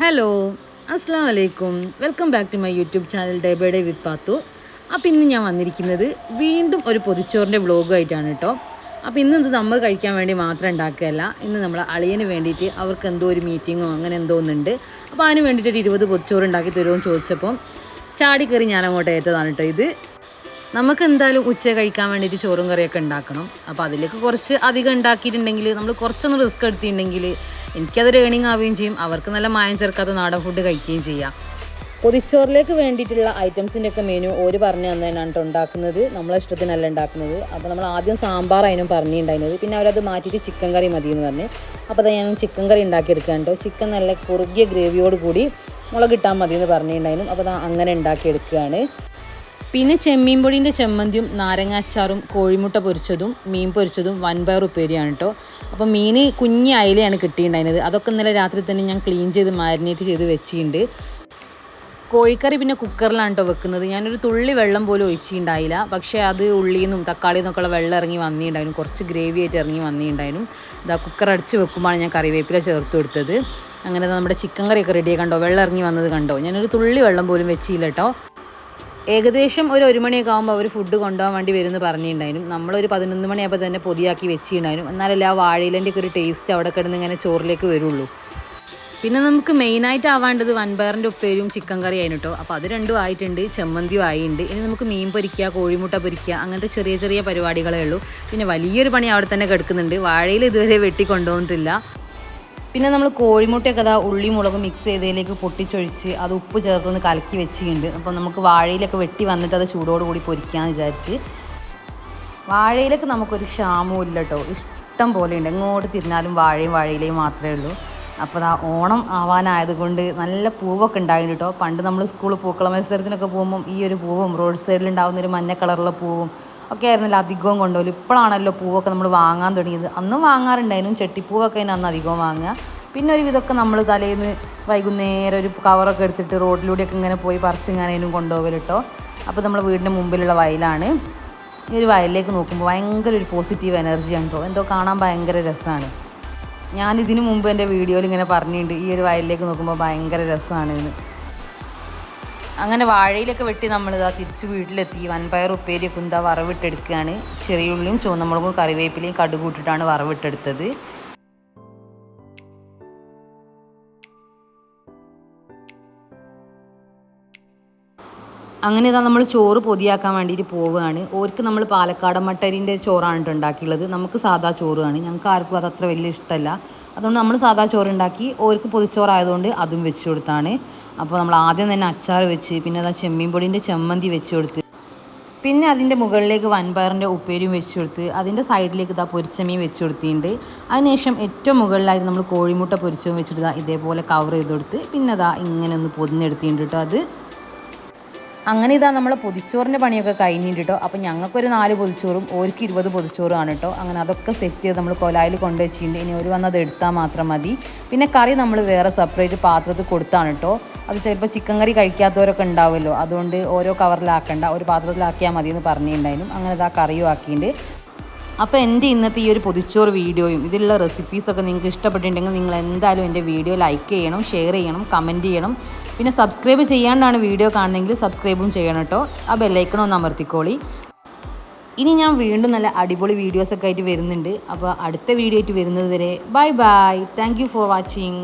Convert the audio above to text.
Hello അസ്സാം വലൈക്കും welcome back to my YouTube channel day by day with Pathu അപ്പോൾ ഇന്ന് ഞാൻ വന്നിരിക്കുന്നത് വീണ്ടും ഒരു പൊതിച്ചോറിന്റെ വ്ളോഗായിട്ടാണ് കേട്ടോ അപ്പോൾ ഇന്ന് ഇത് നമ്മൾ കഴിക്കാൻ വേണ്ടി മാത്രം ഉണ്ടാക്കുകയല്ല. ഇന്ന് നമ്മൾ അളിയന് വേണ്ടിയിട്ട് അവർക്ക് എന്തോ ഒരു മീറ്റിങ്ങോ അങ്ങനെ എന്തോ ഒന്നുണ്ട് അപ്പോൾ അതിന് വേണ്ടിയിട്ട് ഒരു ഇരുപത് പൊതിച്ചോറ് ഉണ്ടാക്കി തരുമോ എന്ന് ചോദിച്ചപ്പോൾ ചാടി കയറി ഞാൻ അങ്ങോട്ട് ഏറ്റതാണ് കേട്ടോ ഇത്. നമുക്ക് എന്തായാലും ഉച്ച കഴിക്കാൻ വേണ്ടിയിട്ട് ചോറും കറിയൊക്കെ ഉണ്ടാക്കണം. അപ്പോൾ അതിലേക്ക് കുറച്ച് അധികം ഉണ്ടാക്കിയിട്ടുണ്ടെങ്കിൽ നമ്മൾ കുറച്ചൊന്ന് റിസ്ക് എടുത്തിട്ടുണ്ടെങ്കിൽ എനിക്കതൊരു ഏണിങ് ആവുകയും ചെയ്യും. അവർക്ക് നല്ല മായം ചേർക്കാത്ത നാടൻ ഫുഡ് കഴിക്കുകയും ചെയ്യാം. പൊതിച്ചോറിലേക്ക് വേണ്ടിയിട്ടുള്ള ഐറ്റംസിന്റെ ഒക്കെ മെനു ഓര് പറഞ്ഞു തന്നതിനാണ് കേട്ടോ ഉണ്ടാക്കുന്നത്. നമ്മളെ ഇഷ്ടത്തിനല്ല ഉണ്ടാക്കുന്നത്. അപ്പോൾ നമ്മൾ ആദ്യം സാമ്പാർ അതിനും പറഞ്ഞിട്ടുണ്ടായിരുന്നത്. പിന്നെ അവരത് മാറ്റിയിട്ട് ചിക്കൻ കറി മതി എന്ന് പറഞ്ഞ്. അപ്പോൾ അത് ഞാൻ ചിക്കൻ കറി ഉണ്ടാക്കിയെടുക്കാൻ കേട്ടോ ചിക്കൻ നല്ല കുറുകിയ ഗ്രേവിയോട് കൂടി മുളകിട്ടാൽ മതി എന്ന് പറഞ്ഞിട്ടുണ്ടായിരുന്നു. അപ്പോൾ അങ്ങനെ ഉണ്ടാക്കിയെടുക്കുകയാണ്. പിന്നെ ചെമ്മീൻ പൊടിന്റെ ചമ്മന്തിയും നാരങ്ങാച്ചാറും കോഴിമുട്ട പൊരിച്ചതും മീൻ പൊരിച്ചതും വൻപയർ ഉപ്പേരിയാണ് കേട്ടോ അപ്പോൾ മീൻ കുഞ്ഞി അയിലയാണ് കിട്ടിയിട്ടുണ്ടായിരുന്നത്. അതൊക്കെ ഇന്നലെ രാത്രി തന്നെ ഞാൻ ക്ലീൻ ചെയ്ത് മാരിനേറ്റ് ചെയ്ത് വെച്ചിട്ടുണ്ട്. കോഴിക്കറി പിന്നെ കുക്കറിലാണ് കേട്ടോ വെക്കുന്നത്. ഞാനൊരു തുള്ളി വെള്ളം പോലും ഒഴിച്ചിട്ടുണ്ടായില്ല. പക്ഷേ അത് ഉള്ളിയിൽ നിന്നും തക്കാളിയിൽ നിന്നൊക്കെയുള്ള വെള്ളം ഇറങ്ങി വന്നിട്ടുണ്ടായിരുന്നു. കുറച്ച് ഗ്രേവി ആയിട്ട് ഇറങ്ങി വന്നിട്ടുണ്ടായിരുന്നു. ഇതാ കുക്കർ അടിച്ച് വെക്കുമ്പോഴാണ് ഞാൻ കറിവേപ്പില ചേർത്ത് കൊടുത്തത്. അങ്ങനെ നമ്മുടെ ചിക്കൻ കറിയൊക്കെ റെഡിയായി കണ്ടോ? വെള്ളം ഇറങ്ങി വന്നത് കണ്ടോ? ഞാനൊരു തുള്ളി വെള്ളം പോലും വെച്ചില്ല കേട്ടോ ഏകദേശം ഒരു ഒരു മണിയൊക്കെ ആകുമ്പോൾ അവർ ഫുഡ് കൊണ്ടുപോകാൻ വേണ്ടി വരുമെന്ന് പറഞ്ഞിട്ടുണ്ടായിരുന്നു. നമ്മളൊരു പതിനൊന്ന് മണിയാകുമ്പോൾ തന്നെ പൊതിയാക്കി വെച്ചിട്ടുണ്ടായിരുന്നു. എന്നാലല്ലേ ആ വാഴയിലന്റെ ഒക്കെ ഒരു ടേസ്റ്റ് അവിടെ കിടന്ന് ഇങ്ങനെ ചോറിലേക്ക് വരുള്ളൂ. പിന്നെ നമുക്ക് മെയിനായിട്ട് ആവാണ്ടത് വൻപയറിന്റെ ഉപ്പേരും ചിക്കൻ കറി ആയിരുന്നു കേട്ടോ അപ്പോൾ അത് രണ്ടും ആയിട്ടുണ്ട് ചെമ്മന്തിയും ആയിട്ടുണ്ട്. ഇനി നമുക്ക് മീൻ പൊരിക്കുക കോഴിമുട്ട പൊരിക്കുക അങ്ങനത്തെ ചെറിയ ചെറിയ പരിപാടികളേ ഉള്ളൂ. പിന്നെ വലിയൊരു പണി അവിടെ തന്നെ കിടക്കുന്നുണ്ട്. വാഴയിൽ ഇതുവരെ വെട്ടി കൊണ്ടുപോകുന്നില്ല പിന്നെ നമ്മൾ കോഴിമുട്ടയൊക്കെ അതാ ഉള്ളി മുളക് മിക്സ് ചെയ്തതിലേക്ക് പൊട്ടിച്ചൊഴിച്ച് അത് ഉപ്പ് ചേർത്തൊന്ന് കലക്കി വെച്ചിട്ടുണ്ട്. അപ്പോൾ നമുക്ക് വാഴയിലൊക്കെ വെട്ടി വന്നിട്ട് അത് ചൂടോട് കൂടി പൊരിക്കാമെന്ന് വിചാരിച്ച്. വാഴയിലൊക്കെ നമുക്കൊരു ക്ഷാമവും ഇല്ല കേട്ടോ ഇഷ്ടം പോലെ ഉണ്ട്. എങ്ങോട്ട് തിരിഞ്ഞാലും വാഴയും വാഴയിലയും മാത്രമേ ഉള്ളൂ. അപ്പോൾ ആ ഓണം ആവാനായത് കൊണ്ട് നല്ല പൂവൊക്കെ ഉണ്ടായിട്ടുണ്ട് കേട്ടോ പണ്ട് നമ്മൾ സ്കൂൾ പൂക്കള മത്സരത്തിനൊക്കെ പോകുമ്പം ഈ ഒരു പൂവും റോഡ് സൈഡിൽ ഉണ്ടാകുന്ന ഒരു മഞ്ഞ കളറുള്ള പൂവും ഒക്കെ ആയിരുന്നല്ലോ അധികവും കൊണ്ടുപോലും ഇപ്പോഴാണല്ലോ പൂവൊക്കെ നമ്മൾ വാങ്ങാൻ തുടങ്ങിയത്. അന്നും വാങ്ങാറുണ്ടായിരുന്നു. ചെട്ടിപ്പൂവൊക്കെ അതിന് അന്ന് അധികം വാങ്ങുക. പിന്നെ ഒരു വിധമൊക്കെ നമ്മൾ തലേന്ന് വൈകുന്നേരം ഒരു കവറൊക്കെ എടുത്തിട്ട് റോഡിലൂടെയൊക്കെ ഇങ്ങനെ പോയി പറിച്ചിങ്ങാനേലും കൊണ്ടുപോകൽ കേട്ടോ അപ്പോൾ നമ്മൾ വീടിന്റെ മുമ്പിലുള്ള വയലാണ്. ഈ ഒരു വയലിലേക്ക് നോക്കുമ്പോൾ ഭയങ്കര ഒരു പോസിറ്റീവ് എനർജിയാണ് കേട്ടോ എന്തോ കാണാൻ ഭയങ്കര രസമാണ് ഞാൻ ഇതിനു മുമ്പ് എന്റെ വീഡിയോയിൽ ഇങ്ങനെ പറഞ്ഞിട്ടുണ്ട്. ഈ ഒരു വയലിലേക്ക് നോക്കുമ്പോൾ ഭയങ്കര രസമാണ് എന്ന്. അങ്ങനെ വാഴയിലൊക്കെ വെട്ടി നമ്മൾ ഇതാ തിരിച്ച് വീട്ടിലെത്തി. വൻപയർ ഉപ്പേരിയൊക്കെ എന്താ വറവിട്ടെടുക്കുകയാണ് ചെറിയുള്ളിയും ചുവന്നമുളകും കറിവേപ്പിലയും കടുക് ഇട്ടിട്ടാണ് വറവിട്ടെടുത്തത്. അങ്ങനെ ഇതാ നമ്മൾ ചോറ് പൊതിയാക്കാൻ വേണ്ടിയിട്ട് പോവുകയാണ്. ഓർക്ക് നമ്മൾ പാലക്കാട് മട്ടരിന്റെ ചോറാണ് ഉണ്ടാക്കിയുള്ളത്. നമുക്ക് സാധാ ചോറാണ് ഞങ്ങൾക്ക് ആർക്കും അത് അത്ര വലിയ ഇഷ്ടമല്ല. അതുകൊണ്ട് നമ്മൾ സാധാ ചോറ് ഉണ്ടാക്കി ഓർക്ക് പൊതിച്ചോറായതുകൊണ്ട് അതും വെച്ച് കൊടുത്താണ്. അപ്പോൾ നമ്മൾ ആദ്യം തന്നെ അച്ചാർ വെച്ച് പിന്നെ അതാ ചെമ്മീൻ പൊടിന്റെ ചെമ്മന്തി വെച്ച് കൊടുത്ത് പിന്നെ അതിന്റെ മുകളിലേക്ക് വൻപയറിന്റെ ഉപ്പേരിയും വെച്ച് കൊടുത്ത് അതിന്റെ സൈഡിലേക്ക് ഇതാ പൊരിച്ചമീൻ വെച്ച് കൊടുത്തിട്ടുണ്ട്. അതിനുശേഷം ഏറ്റവും മുകളിലായിട്ട് നമ്മൾ കോഴിമുട്ട പൊരിച്ചതും വെച്ചിട്ട് ഇതാ ഇതേപോലെ കവർ ചെയ്ത് കൊടുത്ത് പിന്നെ അതാ ഇങ്ങനെ ഒന്ന് പൊതിഞ്ഞെടുത്തിട്ടുണ്ട് കേട്ടോ അത്. അങ്ങനെ ഇതാ നമ്മളെ പൊതിച്ചോറിന്റെ പണിയൊക്കെ കഴിഞ്ഞിട്ട് കേട്ടോ അപ്പോൾ ഞങ്ങൾക്കൊരു നാല് പൊതിച്ചോറും ഓർക്ക് ഇരുപത് പൊതിച്ചോറുമാണ് കേട്ടോ അങ്ങനെ അതൊക്കെ സെറ്റ് ചെയ്ത് നമ്മൾ കൊലായിൽ കൊണ്ട് വെച്ചിട്ടുണ്ട്. ഇനി ഒരു വന്നത് എടുത്താൽ മാത്രം മതി. പിന്നെ കറി നമ്മൾ വേറെ സെപ്പറേറ്റ് പാത്രത്തിൽ കൊടുത്താണ് കേട്ടോ അത് ചിലപ്പോൾ ചിക്കൻ കറി കഴിക്കാത്തവരൊക്കെ ഉണ്ടാവുമല്ലോ. അതുകൊണ്ട് ഓരോ കവറിലാക്കണ്ട ഒരു പാത്രത്തിലാക്കിയാൽ മതി എന്ന് പറഞ്ഞിട്ടുണ്ടായിരുന്നു. അങ്ങനെ ഇതാ കറിയും ആക്കിയിട്ടുണ്ട്. അപ്പോൾ എന്റെ ഇന്നത്തെ ഈ ഒരു പൊതിച്ചോറ് വീഡിയോയും ഇതിലുള്ള റെസിപ്പീസൊക്കെ നിങ്ങൾക്ക് ഇഷ്ടപ്പെട്ടിട്ടുണ്ടെങ്കിൽ നിങ്ങൾ എന്തായാലും എന്റെ വീഡിയോ ലൈക്ക് ചെയ്യണം ഷെയർ ചെയ്യണം കമന്റ് ചെയ്യണം. പിന്നെ സബ്സ്ക്രൈബ് ചെയ്യാണ്ടാണ് വീഡിയോ കാണുന്നതെങ്കിൽ സബ്സ്ക്രൈബും ചെയ്യണം കേട്ടോ ആ ബെല്ലൈക്കണം ഒന്ന് അമർത്തിക്കോളി. ഇനി ഞാൻ വീണ്ടും നല്ല അടിപൊളി വീഡിയോസൊക്കെ ആയിട്ട് വരുന്നുണ്ട്. അപ്പോൾ അടുത്ത വീഡിയോ ആയിട്ട് വരുന്നത് വരെ bye bye thank for watching